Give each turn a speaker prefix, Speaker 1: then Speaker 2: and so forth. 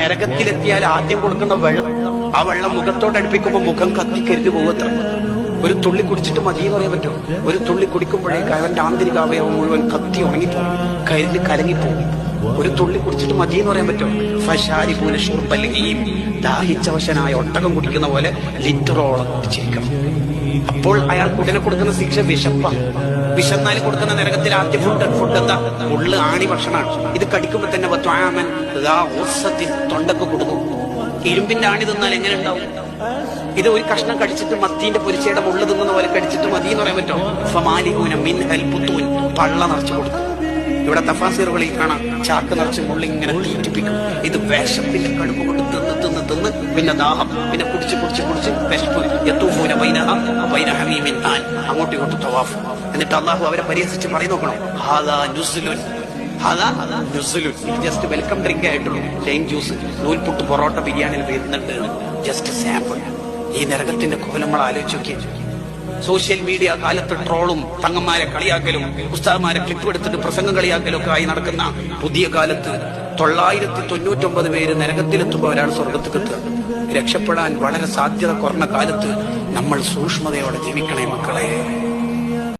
Speaker 1: നരകത്തിലെത്തിയാൽ ആദ്യം കൊടുക്കുന്ന വെള്ളം ആ വെള്ളം മുഖത്തോട് അടുപ്പിക്കുമ്പോ മുഖം കത്തിക്കരുത് പോകത്ര ഒരു തുള്ളി കുടിച്ചിട്ട് മതി എന്ന് പറയാൻ പറ്റും ഒരു തുള്ളി കുടിക്കുമ്പോഴേക്ക് അവന്റെ ആന്തരിക അവയവം മുഴുവൻ കത്തി ഉണങ്ങിപ്പോകും കരുതി കലങ്ങിപ്പോകും. ഒരു തുള്ളി കുടിച്ചിട്ട് മതി എന്ന് പറയാൻ പറ്റും ഫഷാരി പൂനഷുർബല്ലിയും ദാഹിച്ചവശനായ ഒട്ടകം കുടിക്കുന്ന പോലെ ലിറ്ററോളം കുടിച്ചിരിക്കണം. അപ്പോൾ അയാൾ ഉടനെ കൊടുക്കുന്ന ശിക്ഷ വിശപ്പ വിശന്നാൽ കൊടുക്കുന്ന നരകത്തിൽ ആദ്യ ഫുഡ് ഫുഡ് എന്താ? ഉള്ളു ആണി ഭക്ഷണമാണ്. ഇത് കടിക്കുമ്പോ തന്നെ ത്വാമൻ തൊണ്ടക്ക് കൊടുക്കും. ഇരുമ്പിന്റെ ആണി തിന്നാൽ എങ്ങനെ ഉണ്ടാവും? ഇത് ഒരു കഷ്ണം കടിച്ചിട്ട് മത്തിന്റെ പൊരിച്ചയുടെ മുള്ളു തിന്നുന്ന പോലെ കടിച്ചിട്ട് മതി എന്ന് പറയാൻ പറ്റും? ഫമാലിഹൂന മിൻ ഹൽപുത്തൂൻ പള്ള നിറച്ചു കൊടുക്കും. ഇവിടെ തഫാസീറുകളിൽ കാണാം. ചാക്ക് നിറച്ച് മുള്ളി ഇങ്ങനെ തീറ്റിപ്പിക്കും. ഇത് വേഷത്തിന്റെ കടുപ്പ് കൊണ്ട് തിന്ന് തിന്ന് തിന്ന് പിന്നെ ദാഹം പിന്നെ കുടിച്ച് കുടിച്ച് കുടിച്ച് വിശപ്പ്. എത്തൂഫൂന ബൈനഹ ബൈന ഹമീമിൻ ആൻ. അങ്ങോട്ടും ഇങ്ങോട്ടും തവാഫ്. എന്നിട്ട് അള്ളാഹു അവരെ പരിഹസിച്ച് പറയും നോക്കണം? ഹാദാ നുസ്ലുൻ. ജസ്റ്റ് വെൽക്കം ഡ്രിങ്ക് ആയിട്ടുള്ളൂ ലൈം ജ്യൂസ് നൂൽപുട്ട് പൊറോട്ട ബിരിയാണിയിൽ വരുന്നുണ്ട്. ജസ്റ്റ് സാമ്പിൾ ഈ നരകത്തിന്റെ കോലം നമ്മൾ ആലോചിച്ച് നോക്കിയേ. സോഷ്യൽ മീഡിയ കാലത്ത് ട്രോളും തങ്ങന്മാരെ കളിയാക്കലും ഉസ്താദ്മാരെ ക്ലിപ്പ് എടുത്തിട്ട് പ്രസംഗം കളിയാക്കലും ഒക്കെ ആയി നടക്കുന്ന പുതിയ കാലത്ത് തൊള്ളായിരത്തി തൊണ്ണൂറ്റൊമ്പത് പേര് നരകത്തിലെത്തുമ്പോൾ ഒരാൾ കിട്ടുക രക്ഷപ്പെടാൻ വളരെ സാധ്യത കുറഞ്ഞ കാലത്ത് നമ്മൾ സൂക്ഷ്മതയോടെ ജീവിക്കണേ മക്കളെ.